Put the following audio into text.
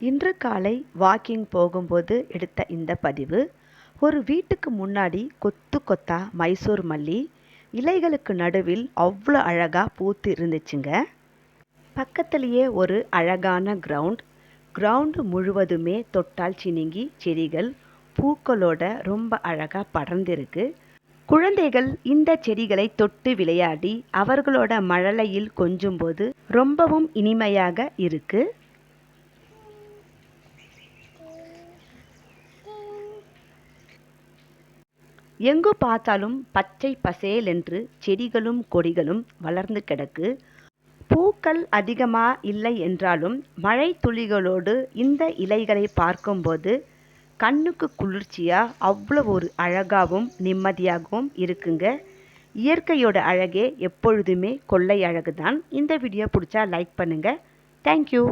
இன்று காலை வாக்கிங் போகும்போது எடுத்த இந்த பதிவு ஒரு வீட்டுக்கு முன்னாடி கொத்து கொத்தா மைசூர் மல்லி இலைகளுக்கு நடுவில் அவ்வளோ அழகாக பூத்து இருந்துச்சுங்க. பக்கத்துலேயே ஒரு அழகான கிரவுண்ட் கிரவுண்டு முழுவதுமே தொட்டால் சினிங்கி செடிகள் பூக்களோட ரொம்ப அழகாக படர்ந்திருக்கு. குழந்தைகள் இந்த செடிகளை தொட்டு விளையாடி அவர்களோட மழலையில் கொஞ்சும்போது ரொம்பவும் இனிமையாக இருக்குது எங்கு பார்த்தாலும் பச்சை பசேல் என்று செடிகளும் கொடிகளும் வளர்ந்து கிடக்கு. பூக்கள் அதிகமாக இல்லை என்றாலும் மழை துளிகளோடு இந்த இலைகளை பார்க்கும்போது கண்ணுக்கு குளிர்ச்சியாக அவ்வளோ ஒரு அழகாகவும் நிம்மதியாகவும் இருக்குங்க. இயற்கையோட அழகே எப்பொழுதுமே கொள்ளை அழகு தான் இந்த வீடியோ பிடிச்சா லைக் பண்ணுங்கள் தேங்க்யூ